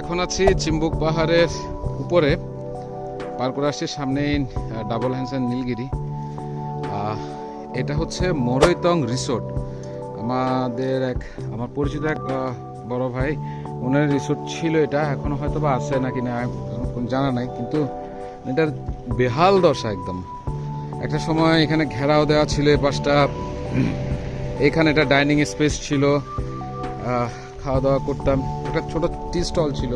এখন আছি চিম্বুক পাহাড়ের উপরে। পার করে আসছি সামনেই ডাবল হ্যান্সেন নীলগিরি। এটা হচ্ছে মরৈতং রিসোর্ট। আমাদের এক, আমার পরিচিত এক বড় ভাই, ওনার রিসোর্ট ছিল এটা। এখনও হয়তো বা আছে নাকি না কোনো জানা নাই, কিন্তু এটার বেহাল দশা একদম। একটা সময় এখানে ঘেরাও দেওয়া ছিল এ পাশটা এখানে একটা ডাইনিং স্পেস ছিল। খাওয়া দাওয়া করতাম। একটা ছোট টি স্টল ছিল।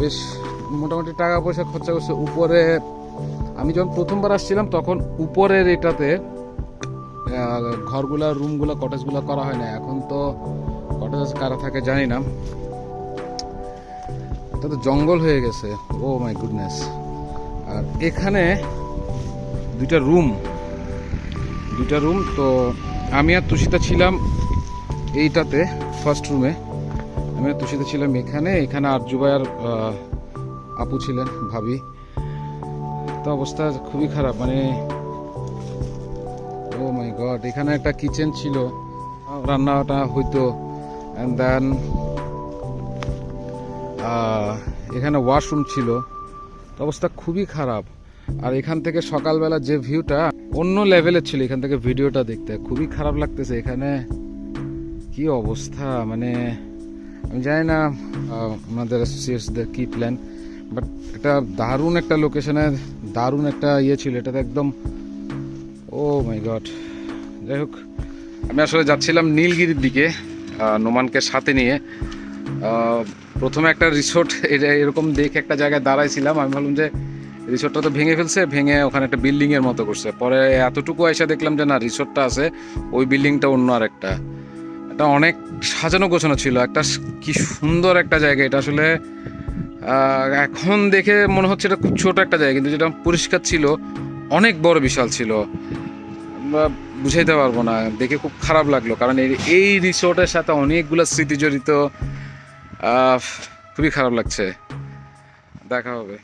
বেশ মোটামুটি টাকা পয়সা খরচা করছে উপরে। আমি যখন প্রথমবার আসছিলাম, তখন উপরের এটাতে ঘরগুলা, রুমগুলা কটেজগুলা করা হয় না এখন তো কটেজ কারা থাকে জানি না। এটা তো জঙ্গল হয়ে গেছে। ও মাই গুডনেস আর এখানে দুইটা রুম দুইটা রুম তো আমি আর তুষিতা ছিলাম এইটাতে ফার্স্ট রুমে আমি আর তুষিতা ছিলাম এখানে এখানে আর আহ, আপু ছিলেন ভাবি। তো অবস্থা খুবই খারাপ মানে ও মাই গড এখানে একটা কিচেন ছিল রান্নাটা হইতো অ্যান্ড দেন এখানে ওয়াশরুম ছিল। অবস্থা খুবই খারাপ। আর এখান থেকে সকালবেলা যে ভিউটা অন্য লেভেলের ছিল, এখান থেকে ভিডিওটা দেখতে। খুবই খারাপ লাগতেছে এখানে। কি অবস্থা? মানে আমি জানি না আমাদের অ্যাসোসিয়েটসদের কি প্ল্যান বাট এটা দারুণ একটা লোকেশনে দারুণ একটা ইয়ে ছিল, এটাতে একদম ও মাই গড যাই হোক, আমি আসলে যাচ্ছিলাম নীলগিরির দিকে নোমানকে সাথে নিয়ে। প্রথমে একটা রিসোর্ট এরকম দেখে একটা জায়গায় দাঁড়াইছিলাম। আমি ভাবলাম যে রিসোর্টটা তো ভেঙে ফেলছে, ভেঙে ওখানে একটা বিল্ডিং এর মতো করছে। পরে এতটুকু এসে দেখলাম যে না, রিসোর্টটা আছে, ওই বিল্ডিংটা অন্য আর একটা এটা অনেক সাজানো গোছানো ছিল, একটা কি সুন্দর একটা জায়গা এটা আসলে। এখন দেখে মনে হচ্ছে এটা খুব ছোট একটা জায়গা, কিন্তু যেটা পরিষ্কার ছিল, অনেক বড় বিশাল ছিল। আমরা বুঝাইতে পারব না, দেখে খুব খারাপ লাগল, কারণ এই রিসোর্টের সাথে অনেকগুলো স্মৃতি জড়িত খুবই খারাপ লাগছে। দেখা হবে।